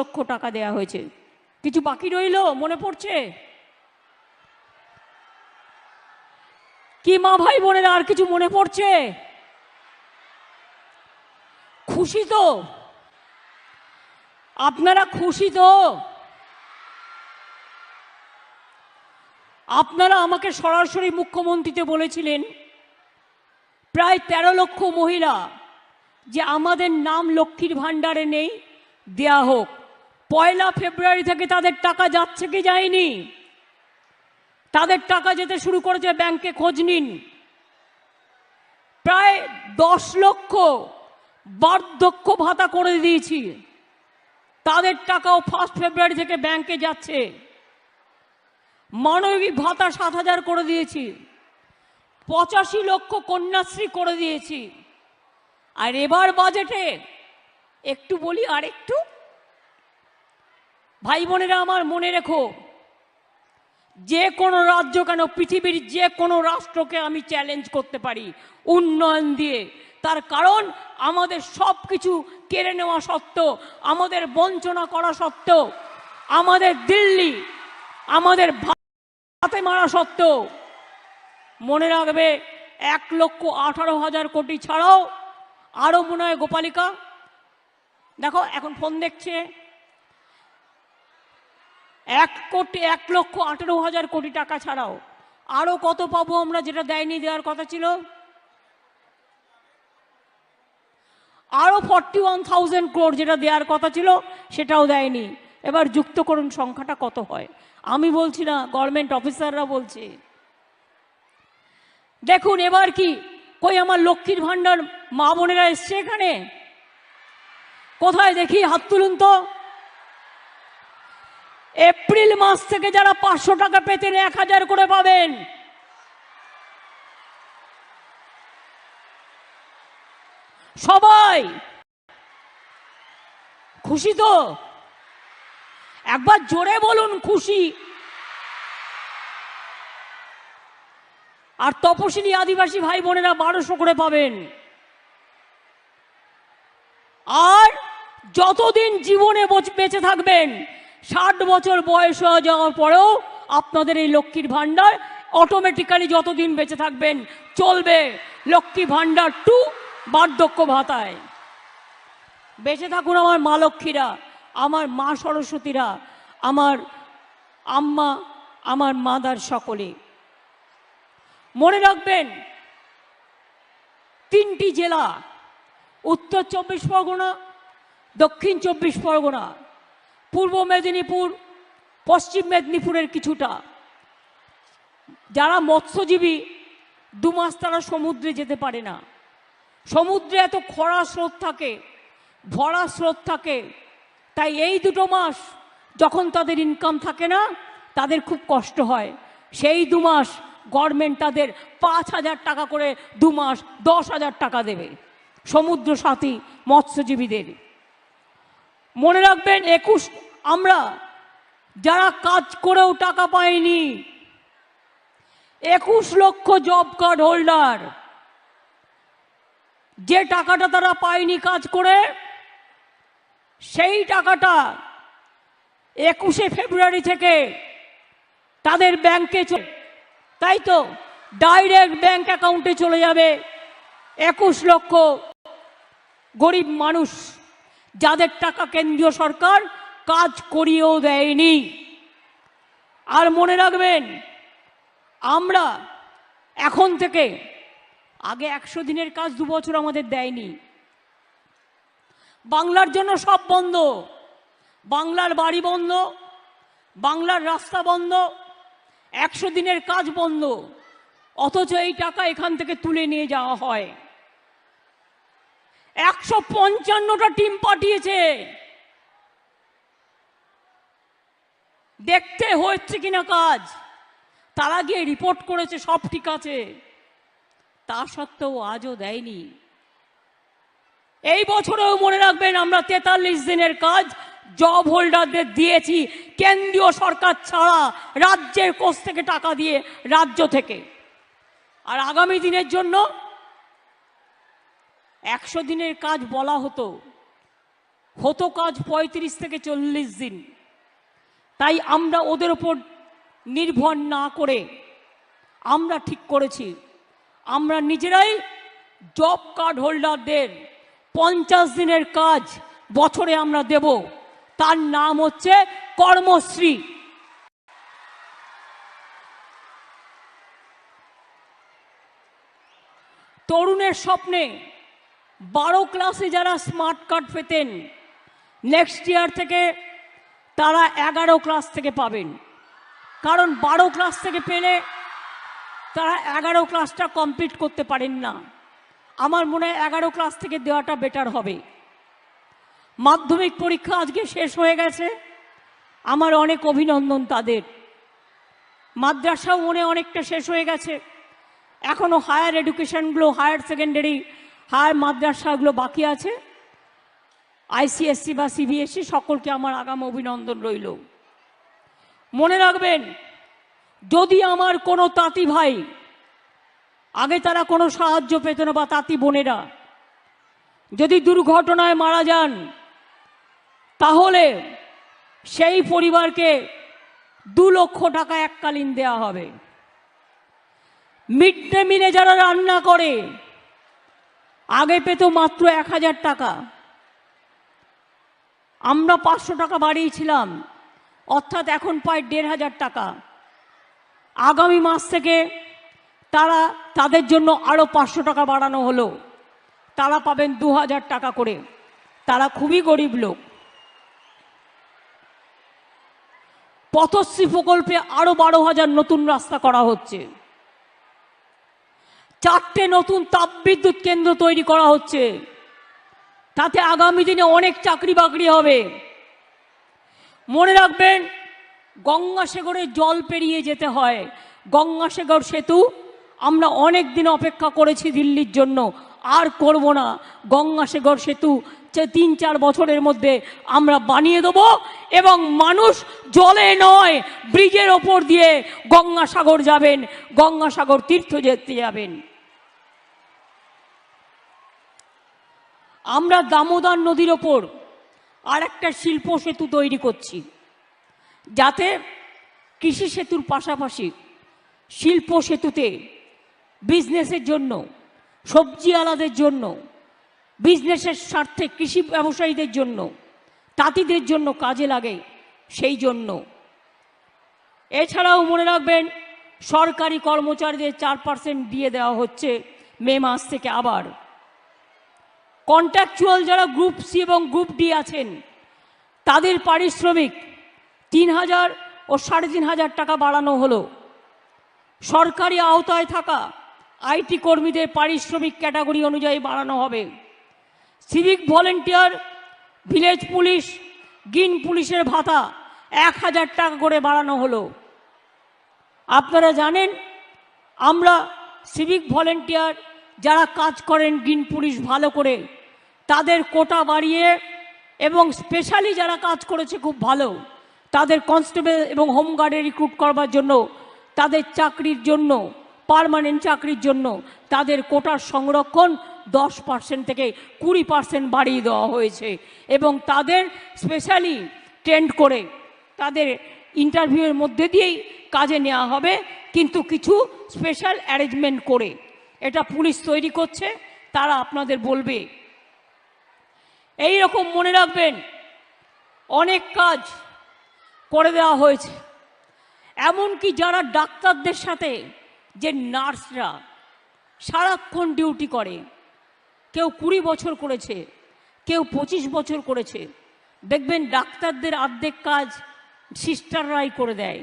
লক্ষ টাকা দেয়া হয়েছে। কিছু বাকি রইল? মনে পড়ছে? কি মা ভাই বোনেরা আর কিছু মনে পড়ছে? খুশি তো? আপনারা খুশি তো? আপনারা আমাকে সরাসরি মুখ্যমন্ত্রীতে বলেছিলেন, প্রায় তেরো লক্ষ মহিলা যে আমাদের নাম লক্ষ্মীর ভাণ্ডারে নেই, দেয়া হোক। পয়লা ফেব্রুয়ারি থেকে তাদের টাকা যাচ্ছে কি যায়নি? তাদের টাকা যেতে শুরু করেছে ব্যাংকে খোঁজ নিন। প্রায় দশ লক্ষ বার্ধক্য ভাতা করে দিয়েছি। তাদের টাকাও ফার্স্ট ফেব্রুয়ারি থেকে ব্যাংকে যাচ্ছে। মানবিক ভাতা সাত হাজার করে দিয়েছি। পঁচাশি লক্ষ কন্যাশ্রী করে দিয়েছি। আর এবার বাজেটে একটু বলি আর একটু ভাই বোনেরা আমার মনে রেখো, যে কোনো রাজ্য কেন পৃথিবীর যে কোনো রাষ্ট্রকে আমি চ্যালেঞ্জ করতে পারি, উন্নয়ন দিয়ে। তার কারণ আমাদের সব কিছু কেড়ে নেওয়া সত্ত্বেও, আমাদের বঞ্চনা করা সত্ত্বেও, আমাদের দিল্লি, আমাদের হাতে মারা সত্ত্বেও, মনে রাখবে, এক লক্ষ আঠারো হাজার কোটি ছাড়াও আরও মনে হয় গোপালিকা। দেখো, এখন ফোন দেখছে। এক কোটি, এক লক্ষ আঠেরো হাজার কোটি টাকা ছাড়াও আরও কত পাবো আমরা যেটা দেয়নি দেওয়ার কথা ছিল? আরও ফর্টি ওয়ান থাউজেন্ড ক্রোড যেটা দেওয়ার কথা ছিল, সেটাও দেয়নি। এবার যুক্ত করুন সংখ্যাটা কত হয়। আমি বলছি না গভর্নমেন্ট অফিসাররা বলছে। দেখুন এবার কি? কই আমার লক্ষ্মীর ভাণ্ডার মা বোনেরা এসছে এখানে? কোথায় দেখি? হাত তুলুন তো। এপ্রিল মাস থেকে যারা পাঁচশো টাকা পেতেন এক হাজার করে পাবেন। সবাই খুশি তো? একবার জোরে বলুন, খুশি। আর তপশিলি আদিবাসী ভাই বোনেরা বারোশো করে পাবেন। আর যতদিন জীবনে বেঁচে থাকবেন ষাট বছর বয়স হয়ে যাওয়ার পরেও আপনাদের এই লক্ষ্মীর ভাণ্ডার অটোমেটিক্যালি যতদিন বেঁচে থাকবেন চলবে। লক্ষ্মী ভাণ্ডার টু বার্ধক্য ভাতায়। বেঁচে থাকুন আমার মা লক্ষ্মীরা, আমার মা সরস্বতীরা, আমার আম্মা, আমার মাদার সকলে। মনে রাখবেন, তিনটি জেলা, উত্তর চব্বিশ পরগনা, দক্ষিণ চব্বিশ পরগনা। পূর্ব মেদিনীপুর, পশ্চিম মেদিনীপুরের কিছুটা। যারা মৎস্যজীবী, দু মাস তারা সমুদ্রে যেতে পারে না। সমুদ্রে এত খরা স্রোত থাকে, ভরা স্রোত থাকে, তাই এই দুটো মাস যখন তাদের ইনকাম থাকে না, তাদের খুব কষ্ট হয়। সেই দু মাস গভর্নমেন্ট তাদের পাঁচ হাজার টাকা করে দু মাস দশ হাজার টাকা দেবে। সমুদ্র সাথী মৎস্যজীবীদের। মনে রাখবেন, একুশ, আমরা যারা কাজ করেও টাকা পাইনি, একুশ লক্ষ জব কার্ড হোল্ডার যে টাকাটা তারা পায়নি কাজ করে, সেই টাকাটা একুশে ফেব্রুয়ারি থেকে তাদের ব্যাংকে চলে, তাই তো? ডাইরেক্ট ব্যাংক অ্যাকাউন্টে চলে যাবে, একুশ লক্ষ গরিব মানুষ। যাদের টাকা কেন্দ্রীয় সরকার কাজ করিয়েও দেয়নি। আর মনে রাখবেন, আমরা এখন থেকে আগে একশো দিনের কাজ দু বছর আমাদের দেয়নি। বাংলার জন্য সব বন্ধ। বাংলার বাড়ি বন্ধ, বাংলার রাস্তা বন্ধ, একশো দিনের কাজ বন্ধ। অথচ এই টাকা এখান থেকে তুলে নিয়ে যাওয়া হয়। একশো পঞ্চান্নটা টিম পাঠিয়েছে। দেখতে হচ্ছে কিনা কাজ? তারা গিয়ে রিপোর্ট করেছে, সব ঠিক আছে। তা সত্ত্বেও আজও দেয়নি। এই বছরেও মনে রাখবেন আমরা তেতাল্লিশ দিনের কাজ জব হোল্ডারদের দিয়েছি, কেন্দ্রীয় সরকার ছাড়া, রাজ্যের কোষ থেকে টাকা দিয়ে রাজ্য থেকে। আর আগামী দিনের জন্য একশো দিনের কাজ বলা হতো। হতো কাজ পঁয়ত্রিশ থেকে চল্লিশ দিন। তাই আমরা ওদের ওপর নির্ভর না করে আমরা ঠিক করেছি। আমরা নিজেরাই জব কার্ড হোল্ডারদের পঞ্চাশ দিনের কাজ বছরে আমরা দেব। তার নাম হচ্ছে কর্মশ্রী। তরুণের স্বপ্নে বারো ক্লাসে যারা স্মার্ট কার্ড পেতেন নেক্সট ইয়ার থেকে তারা এগারো ক্লাস থেকে পাবেন। কারণ বারো ক্লাস থেকে পেলে তারা এগারো ক্লাসটা কমপ্লিট করতে পারেন না। আমার মনে হয় এগারো ক্লাস থেকে দেওয়াটা বেটার হবে। মাধ্যমিক পরীক্ষা আজকে শেষ হয়ে গেছে। আমার অনেক অভিনন্দন তাদের। মাদ্রাসাও মনে অনেকটা শেষ হয়ে গেছে। এখনও হায়ার এডুকেশনগুলো হায়ার সেকেন্ডারি হায়ার মাদ্রাসাগুলো বাকি আছে? আইসিএসসি বা সিবিএসসি সকলকে আমার আগাম অভিনন্দন রইল। মনে রাখবেন, যদি আমার কোনো তাঁতি ভাই, আগে তারা কোনো সাহায্য পেত না বা তাঁতি বোনেরা, যদি দুর্ঘটনায় মারা যান, তাহলে সেই পরিবারকে দু লক্ষ টাকা এককালীন দেয়া হবে। মিড ডে মিলে যারা রান্না করে আগে পেত মাত্র এক হাজার টাকা। আমরা পাঁচশো টাকা বাড়িয়েছিলাম, অর্থাৎ এখন পায় দেড় হাজার টাকা। আগামী মাস থেকে তারা তাদের জন্য আরও পাঁচশো টাকা বাড়ানো হলো। তারা পাবেন দু হাজার টাকা করে। তারা খুবই গরিব লোক। পথশ্রী প্রকল্পে আরও বারো হাজার নতুন রাস্তা করা হচ্ছে। চারটে নতুন তাপবিদ্যুৎ কেন্দ্র তৈরি করা হচ্ছে। তাতে আগামী দিনে অনেক চাকরি বাকরি হবে। মনে রাখবেন, গঙ্গাসাগরে জল পেরিয়ে যেতে হয়। গঙ্গাসাগর সেতু আমরা অনেক দিন অপেক্ষা করেছি দিল্লির জন্য। আর করব না। গঙ্গাসাগর সেতু তিন চার বছরের মধ্যে আমরা বানিয়ে দেবো এবং মানুষ জলে নয়, ব্রিজের ওপর দিয়ে গঙ্গাসাগর যাবেন, গঙ্গাসাগর তীর্থ যেতে যাবেন। আমরা দামোদর নদীর ওপর আর একটা শিল্প সেতু তৈরি করছি, যাতে কৃষি সেতুর পাশাপাশি শিল্প সেতুতে বিজনেসের জন্য, সবজি আলাদের জন্য, বিজনেসের স্বার্থে কৃষি ব্যবসায়ীদের জন্য, তাঁতিদের জন্য কাজে লাগে সেই জন্য। এছাড়াও মনে রাখবেন, সরকারি কর্মচারীদের চার পার্সেন্ট দিয়ে দেওয়া হচ্ছে মে মাস থেকে আবার। কন্ট্রাকচুয়াল যারা গ্রুপ সি এবং গ্রুপ ডি আছেন, তাদের পারিশ্রমিক তিন হাজার ও সাড়ে তিন হাজার টাকা বাড়ানো হলো। সরকারি আওতায় থাকা আইটি কর্মীদের পারিশ্রমিক ক্যাটাগরি অনুযায়ী বাড়ানো হবে। Civic volunteer, village police, green পুলিশের ভাতা এক হাজার টাকা করে বাড়ানো হলো। আপনারা জানেন, আমরা সিভিক ভলেন্টিয়ার যারা কাজ করেন গ্রিন পুলিশ ভালো করে, তাদের কোটা বাড়িয়ে এবং স্পেশালি যারা কাজ করেছে খুব ভালো, তাদের কনস্টেবল এবং হোমগার্ডে রিক্রুট করবার জন্য, তাদের চাকরির জন্য পার্মানেন্ট চাকরির জন্য, তাদের কোটার সংরক্ষণ দশ পার্সেন্ট থেকে কুড়ি পার্সেন্ট বাড়িয়ে দেওয়া হয়েছে এবং তাদের স্পেশালি ট্রেন্ড করে তাদের ইন্টারভিউয়ের মধ্যে দিয়েই কাজে নেওয়া হবে, কিন্তু কিছু স্পেশাল অ্যারেঞ্জমেন্ট করে। এটা পুলিশ তৈরি করছে, তারা আপনাদের বলবে। এই রকম মনে রাখবেন, অনেক কাজ করে দেওয়া হয়েছে। এমনকি যারা ডাক্তারদের সাথে, যে নার্সরা, সারাক্ষণ ডিউটি করে, কেউ কুড়ি বছর করেছে, কেউ পঁচিশ বছর করেছে, দেখবেন ডাক্তারদের অর্ধেক কাজ সিস্টাররাই করে দেয়।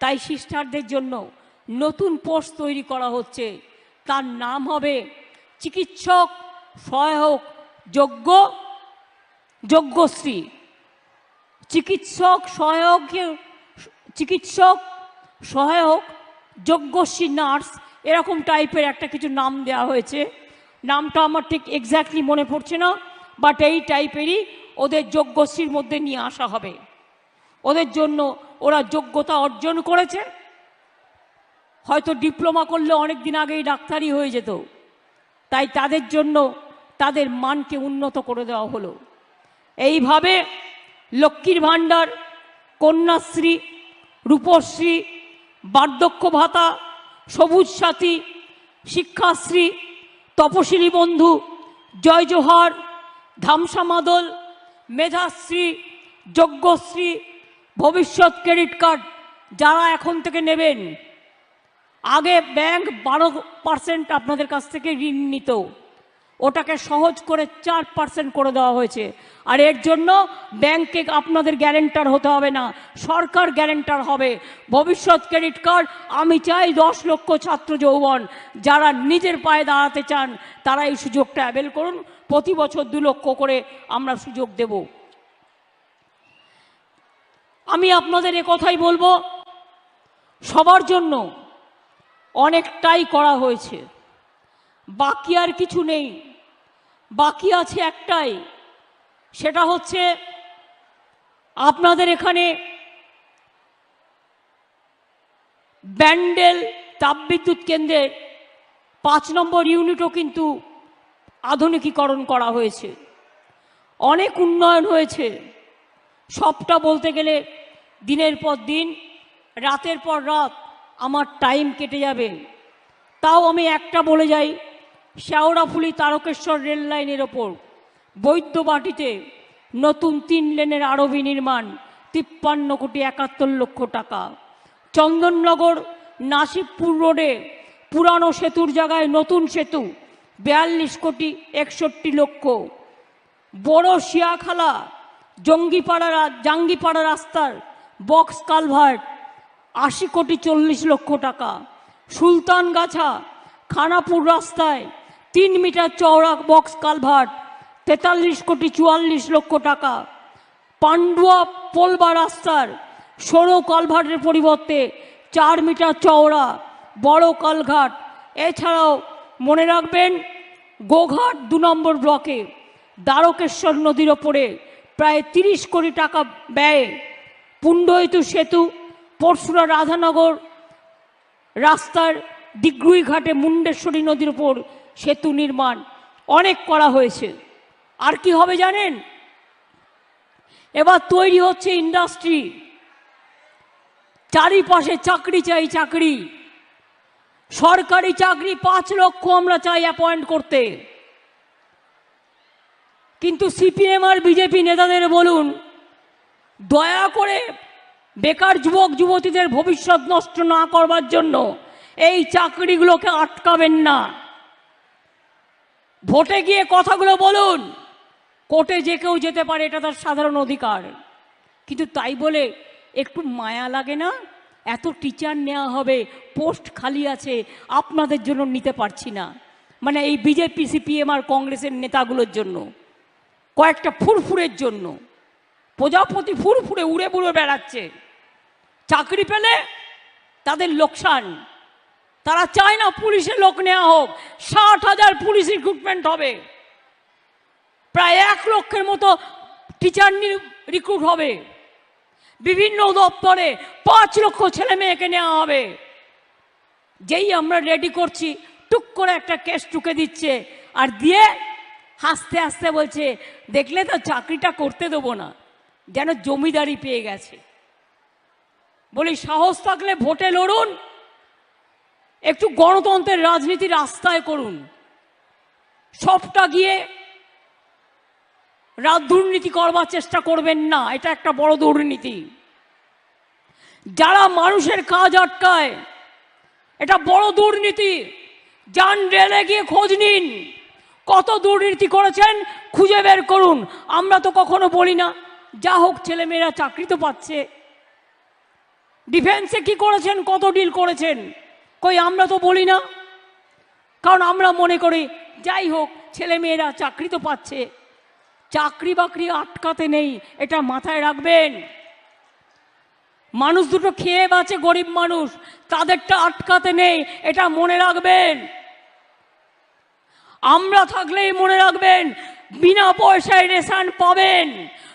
তাই সিস্টারদের জন্য নতুন পোস্ট তৈরি করা হচ্ছে। তার নাম হবে চিকিৎসক, সহায়ক, যোগ্য, যোগ্যশ্রী। চিকিৎসক, সহায়ক চিকিৎসক, সহায়ক, যোগ্যশ্রী, নার্স, এরকম টাইপের একটা কিছু নাম দেওয়া হয়েছে। নামটা আমার ঠিক এক্স্যাক্টলি মনে পড়ছে না বাট এই টাইপেরই ওদের যোগ্যশ্রীর মধ্যে নিয়ে আসা হবে। ওদের জন্য ওরা যোগ্যতা অর্জন করেছে। হয়তো ডিপ্লোমা করলে অনেক দিন আগেই ডাক্তারি হয়ে যেত। তাই তাদের জন্য তাদের মানকে উন্নত করে দেওয়া হলো। এইভাবে লক্ষ্মীর ভাণ্ডার, কন্যাশ্রী, রূপশ্রী, বার্ধক্য ভাতা, সবুজ সাথী, শিক্ষাশ্রী, তপশিলি বন্ধু, জয় জোহার, ধামসা মাদল, মেধাশ্রী, যজ্ঞশ্রী, ভবিষ্যৎ ক্রেডিট কার্ড যারা এখন থেকে নেবেন। আগে ব্যাংক বারো পার্সেন্ট আপনাদের কাছ থেকে ঋণ নিত। ওটাকে সহজ করে চার পার্সেন্ট করে দেওয়া হয়েছে। আর এর জন্য ব্যাংকে আপনাদের গ্যারেন্টার হতে হবে না, সরকার গ্যারেন্টার হবে। ভবিষ্যৎ ক্রেডিট কার্ড আমি চাই দশ লক্ষ ছাত্র যৌবন। যারা নিজের পায়ে দাঁড়াতে চান, তারা এই সুযোগটা অ্যাভেল করুন। প্রতি বছর দু লক্ষ করে আমরা সুযোগ দেব। আমি আপনাদের কথাই বলব, সবার জন্য অনেকটাই করা হয়েছে। বাকি আর কিছু নেই। বাকি আছে একটাই। সেটা হচ্ছে আপনাদের এখানে ব্যান্ডেল তাপবিদ্যুৎ কেন্দ্রের পাঁচ নম্বর ইউনিটও কিন্তু আধুনিকীকরণ করা হয়েছে। অনেক উন্নয়ন হয়েছে। সবটা বলতে গেলে দিনের পর দিন, রাতের পর রাত আমার টাইম কেটে যাবে। তাও আমি একটা বলে যাই, শ্যাওড়াফুলি তারকেশ্বর রেল লাইনের ওপর বৈদ্যবাটিতে নতুন তিন লেনের আরবি নির্মাণ, তিপ্পান্ন কোটি একাত্তর লক্ষ টাকা। চন্দননগর, নাসিবপুর রোডে পুরানো সেতুর জায়গায় নতুন সেতু, বিয়াল্লিশ কোটি একষট্টি লক্ষ। বড় শিয়াখালা, জঙ্গিপাড়া জাঙ্গিপাড়া রাস্তার বক্স কালভার্ট আশি কোটি চল্লিশ লক্ষ টাকা। সুলতানগাছা খানাপুর রাস্তায় তিন মিটার চওড়া বক্স কালভার্ট, তেতাল্লিশ কোটি চুয়াল্লিশ লক্ষ টাকা। পান্ডুয়া পোলবা রাস্তার সরু কালভার্টের পরিবর্তে চার মিটার চওড়া বড় কালঘাট। এছাড়াও মনে রাখবেন, গোঘাট দু নম্বর ব্লকে দ্বারকেশ্বর নদীর ওপরে প্রায় তিরিশ কোটি টাকা ব্যয়ে পুণ্ডহিতু সেতু পরশুরা রাধানগর রাস্তার দিগ্রুই ঘাটে মুন্ডেশ্বরী নদীর উপর সেতু নির্মাণ অনেক করা হয়েছে। আর কি হবে জানেন? এবার তৈরি হচ্ছে ইন্ডাস্ট্রি। চারিপাশে চাকরি চাই চাকরি। সরকারি চাকরি পাঁচ লক্ষ আমরা চাই অ্যাপয়েন্ট করতে। কিন্তু সিপিএম আর বিজেপি নেতাদের বলুন, দয়া করে বেকার যুবক, যুবতীদের ভবিষ্যৎ নষ্ট না করবার জন্য এই চাকরিগুলোকে আটকাবেন না। ভোটে গিয়ে কথাগুলো বলুন, কোর্টে যে কেউ যেতে পারে, এটা তার সাধারণ অধিকার। কিন্তু তাই বলে একটু মায়া লাগে না? এত টিচার নেওয়া হবে, পোস্ট খালি আছে, আপনাদের জন্য নিতে পারছি না। মানে এই বিজেপি, সিপিএম আর কংগ্রেসের নেতাগুলোর জন্য, কয়েকটা ফুরফুরের জন্য। প্রজাপতি ফুরফুরে উড়ে বুড়ে বেড়াচ্ছে। চাকরি পেলে তাদের লোকসান। তারা চায় না পুলিশে লোক নেওয়া হোক। ষাট হাজার পুলিশ রিক্রুটমেন্ট হবে। প্রায় এক লক্ষের মতো টিচার রিক্রুট হবে। বিভিন্ন দপ্তরে পাঁচ লক্ষ ছেলে মেয়েকে নেওয়া হবে। যেই আমরা রেডি করছি, টুক করে একটা কেস টুকে দিচ্ছে আর দিয়ে হাসতে হাসতে বলছে, দেখলে তো চাকরিটা করতে দেবো না। যেন জমিদারি পেয়ে গেছে। বলি, সাহস থাকলে ভোটে লড়ুন, একটু গণতন্ত্রের রাজনীতি রাস্তায় করুন। সবটা গিয়ে রাত দুর্নীতি করবার চেষ্টা করবেন না, এটা একটা বড় দুর্নীতি। যারা মানুষের কাজ আটকায়, এটা বড় দুর্নীতি। যান রেলে গিয়ে খোঁজ নিন, কত দুর্নীতি করেছেন, খুঁজে বের করুন। আমরা তো কখনো বলি না, যা হোক ছেলেমেয়েরা চাকরি তো পাচ্ছে। ডিফেন্সে কি করেছেন? কত ডিল করেছেন? কই, আমরা তো বলি না। কারণ আমরা মনে করি, যাই হোক, ছেলেমেয়েরা চাকরি তো পাচ্ছে। চাকরি বাকরি আটকাতে নেই, এটা মাথায় রাখবেন। মানুষ দুটো খেয়ে বাঁচে, গরিব মানুষ। তাদেরটা আটকাতে নেই, এটা মনে রাখবেন। আমরা থাকলেই মনে রাখবেন, বিনা পয়সায় রেশন পাবেন।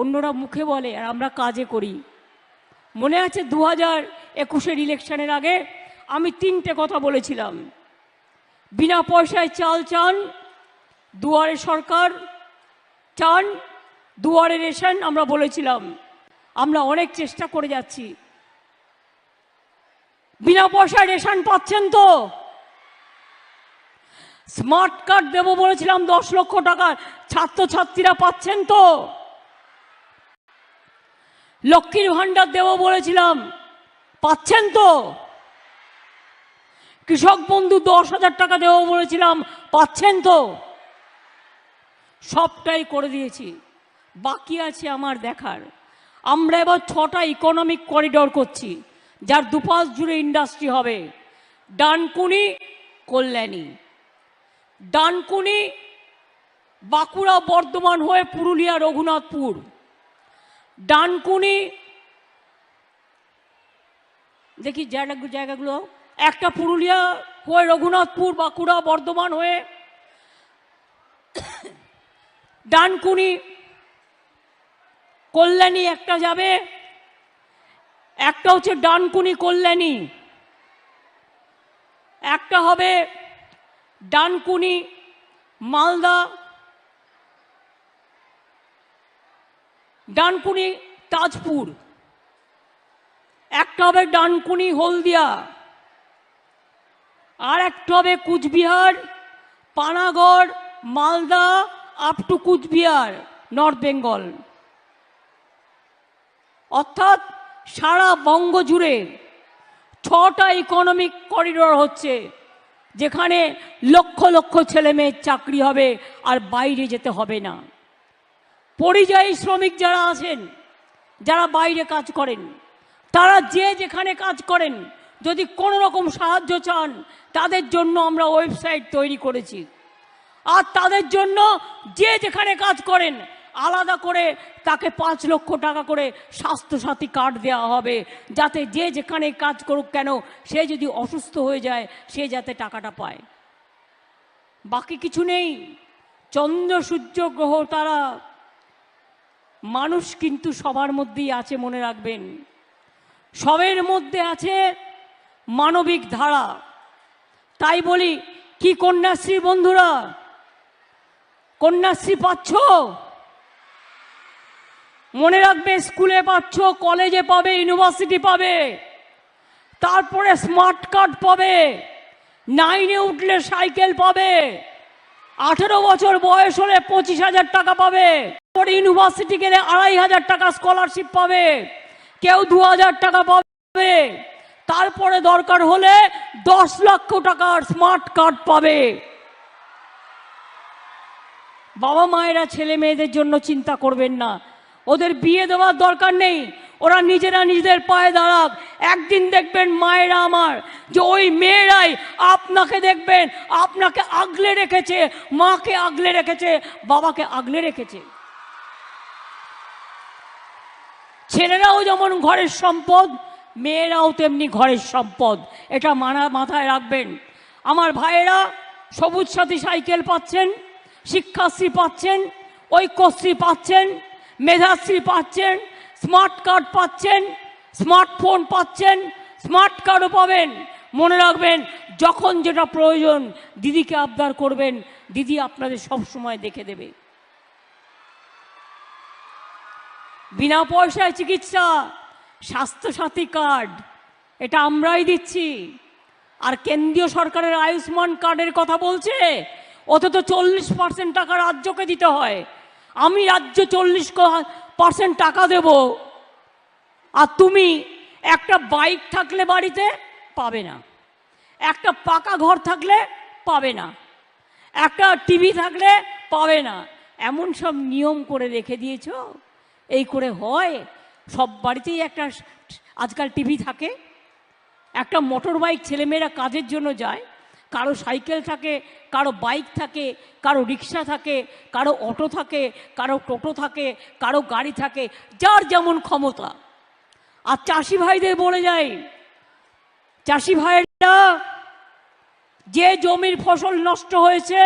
অন্যরা মুখে বলে, আর আমরা কাজে করি। মনে আছে দু হাজার একুশের ইলেকশনের আগে আমি তিনটে কথা বলেছিলাম। বিনা পয়সায় চাল চান, দুয়ারে সরকার চান, দুয়ারে রেশন আমরা বলেছিলাম। আমরা অনেক চেষ্টা করে যাচ্ছি। বিনা পয়সায় রেশন পাচ্ছেন তো? স্মার্ট কার্ড দেবো বলেছিলাম দশ লক্ষ টাকা ছাত্রছাত্রীরা পাচ্ছেন তো? লক্ষ্মীর ভাণ্ডার দেবো বলেছিলাম। পাচ্ছেন তো? কৃষক বন্ধু দশ হাজার টাকা দেবো বলেছিলাম। পাচ্ছেন তো? সবটাই করে দিয়েছি। বাকি আছে আমার দেখার। আমরা এবার ছটা ইকোনমিক করিডোর করছি, যার দুপাশ জুড়ে ইন্ডাস্ট্রি হবে। ডানকুনি, কল্যাণী। ডানকুনি, বাঁকুড়া বর্ধমান হয়ে পুরুলিয়া, রঘুনাথপুর। ডানকুনি দেখি জায়গা, জায়গাগুলো, একটা পুরুলিয়া হয়ে রঘুনাথপুর বাঁকুড়া বর্ধমান হয়ে ডানকুনি কল্যাণী একটা যাবে, একটা হচ্ছে ডানকুনি কল্যাণী, একটা হবে ডানকুনি মালদা ডানকুনি তাজপুর। একটা হবে ডানকুনি হলদিয়া, আর একটা হবে Cooch Behar, Panagarh, Malda up to Cooch Behar north Bengal অর্থাৎ সারা বঙ্গ জুড়ে ছটা ইকোনমিক করিডোর হচ্ছে, যেখানে লক্ষ লক্ষ ছেলে মেয়ের চাকরি হবে আর বাইরে যেতে হবে না। পরিযায়ী শ্রমিক যারা আছেন, যারা বাইরে কাজ করেন, তারা যে যেখানে কাজ করেন, যদি কোনো রকম সাহায্য চান, তাদের জন্য আমরা ওয়েবসাইট তৈরি করেছি। আর তাদের জন্য যে যেখানে কাজ করেন, আলাদা করে তাকে পাঁচ লক্ষ টাকা করে স্বাস্থ্যসাথী কার্ড দেওয়া হবে, যাতে যে যেখানে কাজ করুক কেন, সে যদি অসুস্থ হয়ে যায়, সে যাতে টাকাটা পায়। বাকি কিছু নেই। চন্দ্র সূর্য গ্রহ তারা মানুষ কিন্তু সবার মধ্যেই আছে, মনে রাখবেন। সবের মধ্যে আছে মানবিক ধারা। তাই বলি, কি কন্যাশ্রী বন্ধুরা? কন্যাশ্রী পাচ্ছ? মনে রাখবে, স্কুলে পাচ্ছ, কলেজে পাবে, ইউনিভার্সিটি পাবে। তারপরে স্মার্ট কার্ড পাবে। নাইনে উঠলে সাইকেল পাবে। আঠেরো বছর বয়স হলে পঁচিশ হাজার টাকা পাবে। ইউনিভার্সিটি গেলে আড়াই হাজার টাকা স্কলারশিপ পাবে। কেউ দু হাজার টাকা পাবে। তারপরে দরকার হলে দশ লক্ষ টাকার স্মার্ট কার্ড পাবে। বাবা মায়েরা ছেলে মেয়েদের জন্য চিন্তা করবেন না। ওদের বিয়ে দেওয়ার দরকার নেই। ওরা নিজেরা নিজেদের পায়ে দাঁড়াক। একদিন দেখবেন মায়েরা আমার যে ওই মেয়েরাই আপনাকে দেখবেন, আপনাকে আগলে রেখেছে, মাকে আগলে রেখেছে, বাবাকে আগলে রেখেছে। ছেলেরাও যেমন ঘরের সম্পদ, মেয়েরাও তেমনি ঘরের সম্পদ। এটা মানা, মাথায় রাখবেন। আমার ভাইয়েরা সবুজ সাথী সাইকেল পাচ্ছেন, শিক্ষাশ্রী পাচ্ছেন, ঐক্যশ্রী পাচ্ছেন, মেধাশ্রী পাচ্ছেন, স্মার্ট কার্ড পাচ্ছেন স্মার্টফোন পাচ্ছেন, স্মার্ট কার্ডও পাবেন। মনে রাখবেন, যখন যেটা প্রয়োজন দিদিকে আবদার করবেন, দিদি আপনাদের সব সময় দেখে দেবে। বিনা পয়সায় চিকিৎসা, স্বাস্থ্যসাথী কার্ড, এটা আমরাই দিচ্ছি। আর কেন্দ্রীয় সরকারের আয়ুষ্মান কার্ডের কথা বলছে ওতে তো চল্লিশ পার্সেন্ট টাকা রাজ্যকে দিতে হয়। আমি রাজ্য চল্লিশ পার্সেন্ট টাকা দেব। আর তুমি একটা বাইক থাকলে বাড়িতে পাবে না। একটা পাকা ঘর থাকলে পাবে না। একটা টিভি থাকলে পাবে না। এমন সব নিয়ম করে রেখে দিয়েছ? এই করে হয়, সব বাড়িতেই একটা আজকাল টিভি থাকে, একটা মোটর বাইক ছেলেমেয়েরা কাজের জন্য যায়, কারও সাইকেল থাকে, কারও বাইক থাকে, কারও রিক্সা থাকে, কারও অটো থাকে, কারও টোটো থাকে, কারও গাড়ি থাকে, যার যেমন ক্ষমতা। আর চাষি ভাইদের বলে যায় চাষি ভাইয়েরা, যে জমির ফসল নষ্ট হয়েছে,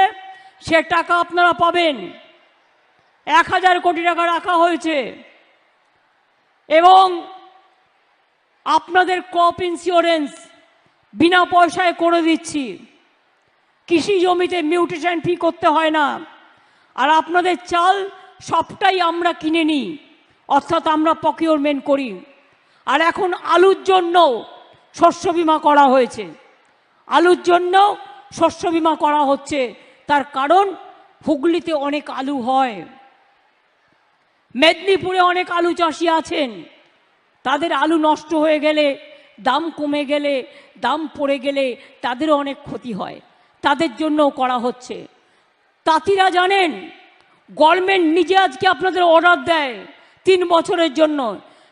সে টাকা আপনারা পাবেন। এক হাজার কোটি টাকা রাখা হয়েছে। এবং আপনাদের ক্রপ ইন্স্যুরেন্স বিনা পয়সায় করে দিচ্ছি। কৃষি জমিতে মিউটেশন ফি করতে হয় না। আর আপনাদের চাল সবটাই আমরা কিনে নিই। অর্থাৎ আমরা প্রকিউরমেন্ট করি। আর এখন আলুর জন্য শস্য বিমা করা হয়েছে। আলুর জন্য শস্য বিমা করা হচ্ছে। তার কারণ হুগলিতে অনেক আলু হয়। মেদিনীপুরে অনেক আলু চাষি আছেন। তাদের আলু নষ্ট হয়ে গেলে, দাম কমে গেলে, দাম পড়ে গেলে তাদেরও অনেক ক্ষতি হয়। তাদের জন্যও করা হচ্ছে। তাঁতিরা জানেন, গভর্নমেন্ট নিজে আজকে আপনাদের অর্ডার দেয় তিন বছরের জন্য।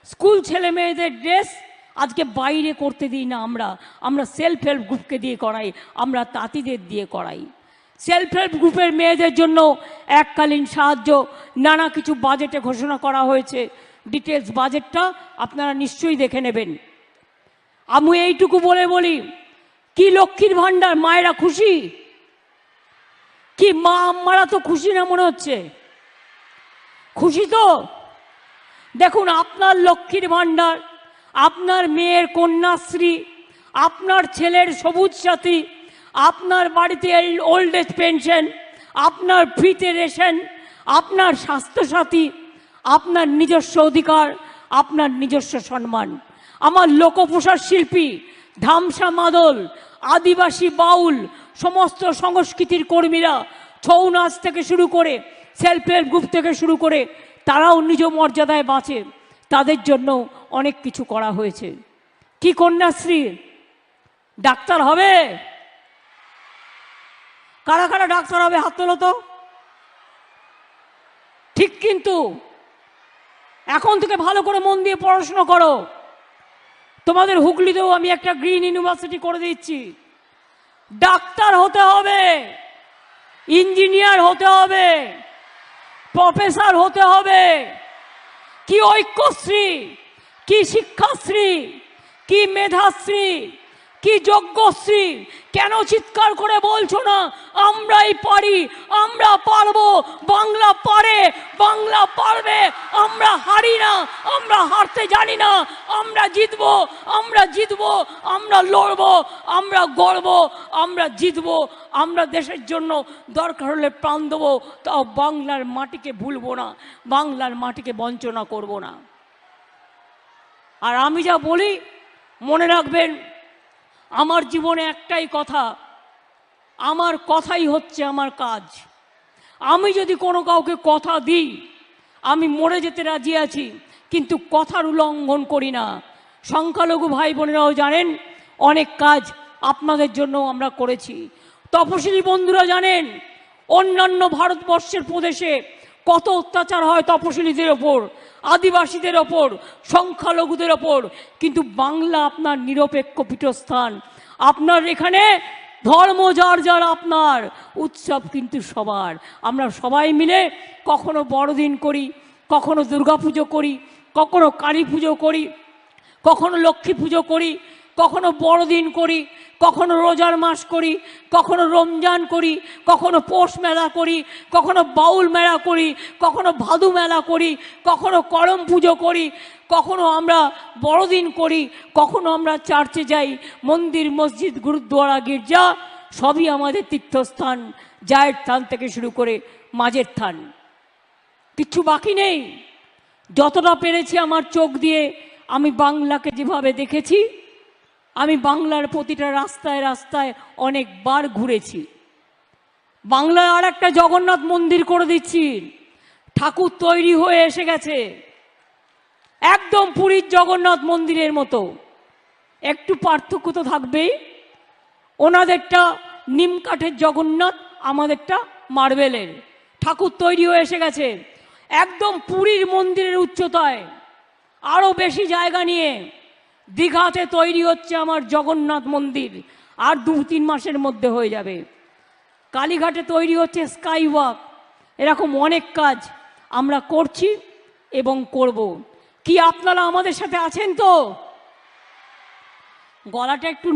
স্কুল ছেলে মেয়েদের ড্রেস আজকে বাইরে করতে দিই না আমরা। আমরা সেলফ হেল্প গ্রুপকে দিয়ে করাই, আমরা তাঁতিদের দিয়ে করাই। সেলফ হেল্প গ্রুপের মেয়েদের জন্য এককালীন সাহায্য নানা কিছু বাজেটে ঘোষণা করা হয়েছে। ডিটেলস বাজেটটা আপনারা নিশ্চয়ই দেখে নেবেন। আমি এইটুকু বলে বলি, কি লক্ষ্মীর ভাণ্ডার, মায়েরা খুশি? কি মা আম্মারা তো খুশি না মনে হচ্ছে? খুশি তো? দেখুন, আপনার লক্ষ্মীর ভাণ্ডার, আপনার মেয়ের কন্যাশ্রী, আপনার ছেলের সবুজ সাথী, আপনার বাড়িতে ওল্ড এজ পেনশন আপনার ফ্রিতে রেশন আপনার স্বাস্থ্যসাথী, আপনার নিজস্ব অধিকার, আপনার নিজস্ব সম্মান। আমার লোকপ্রসার শিল্পী, ধামসা মাদল, আদিবাসী বাউল, সমস্ত সংস্কৃতির কর্মীরা ছৌ নাচ থেকে শুরু করে সেলফ হেল্প গ্রুপ থেকে শুরু করে, তারাও নিজ মর্যাদায় বাঁচে। তাদের জন্য অনেক কিছু করা হয়েছে। কি কন্যাশ্রী? ডাক্তার হবে? কারা কারা ডাক্তার হবে? হাত তোলো তো। ঠিক কিন্তু এখন থেকে ভালো করে মন দিয়ে পড়াশোনা করো। তোমাদের হুগলিতেও আমি একটা গ্রিন ইউনিভার্সিটি করে দিচ্ছি। ডাক্তার হতে হবে, ইঞ্জিনিয়ার হতে হবে, প্রফেসর হতে হবে। কি ঐক্যশ্রী, কি শিক্ষাশ্রী, কি মেধাশ্রী কি যজ্ঞশ্রী কেন চিৎকার করে বলছো না? আমরাই পারি, আমরা পারব, বাংলা পারে, বাংলা পারবে, আমরা হারি না, আমরা হারতে জানি না, আমরা জিতবো আমরা জিতবো, আমরা লড়বো, আমরা গড়বো, আমরা জিতবো, আমরা দেশের জন্য দরকার হলে প্রাণ দেবো, তাও বাংলার মাটিকে ভুলবো না, বাংলার মাটিকে বঞ্চনা করব না। আর আমি যা বলি, মনে রাখবেন আমার জীবনে একটাই কথা, আমার কথাই হচ্ছে আমার কাজ। আমি যদি কোনো কাউকে কথা দিই, আমি মরে যেতে রাজি আছি, কিন্তু কথার উল্লঙ্ঘন করি না। সংখ্যালঘু ভাই বোনেরাও জানেন, অনেক কাজ আপনাদের জন্য আমরা করেছি। তপশিলি বন্ধুরা জানেন, অন্যান্য ভারতবর্ষের প্রদেশে কত অত্যাচার হয় তপশিলীদের ওপর। আদিবাসীদের ওপর, সংখ্যালঘুদের ওপর, কিন্তু বাংলা আপনার নিরপেক্ষ পীঠস্থান। আপনার এখানে ধর্ম যার যার আপনার, উৎসব কিন্তু সবার। আমরা সবাই মিলে কখনো বড়দিন করি, কখনো দুর্গাপুজো করি, কখনো কালী পুজো করি, কখনো লক্ষ্মী পুজো করি, কখনো বড়দিন করি কখনো রোজার মাস করি, কখনো রমজান করি, কখনো পৌষ মেলা করি, কখনো বাউল মেলা করি, কখনো ভাদু মেলা করি, কখনো করম পুজো করি, কখনো আমরা বড়দিন করি, কখনো আমরা চার্চে যাই, মন্দির, মসজিদ গুরুদ্বারা গির্জা, সবই আমাদের তীর্থস্থান, জায়ের স্থান থেকে শুরু করে মাঝের স্থান কিচ্ছু বাকি নেই। যতটা পেরেছি আমার চোখ দিয়ে আমি বাংলাকে যেভাবে দেখেছি আমি বাংলার প্রতিটা রাস্তায় রাস্তায় অনেকবার ঘুরেছি। বাংলায় আর একটা জগন্নাথ মন্দির করে দিচ্ছি। ঠাকুর তৈরি হয়ে এসে গেছে। একদম পুরীর জগন্নাথ মন্দিরের মতো। একটু পার্থক্য তো থাকবেই। ওনাদেরটা নিম কাঠের জগন্নাথ, আমাদেরটা মার্বেলের। ঠাকুর তৈরি হয়ে এসে গেছে। একদম পুরীর মন্দিরের উচ্চতায়। আরও বেশি জায়গা নিয়ে। দীঘাতে তৈরি হচ্ছে আমার জগন্নাথ মন্দির, আর দু তিন মাসের মধ্যে হয়ে যাবে। কালীঘাটে তৈরি হচ্ছে স্কাই ওয়াক এরকম অনেক কাজ আমরা করছি এবং করব। কি আপনারা আমাদের সাথে আছেন তো? গলাটা একটু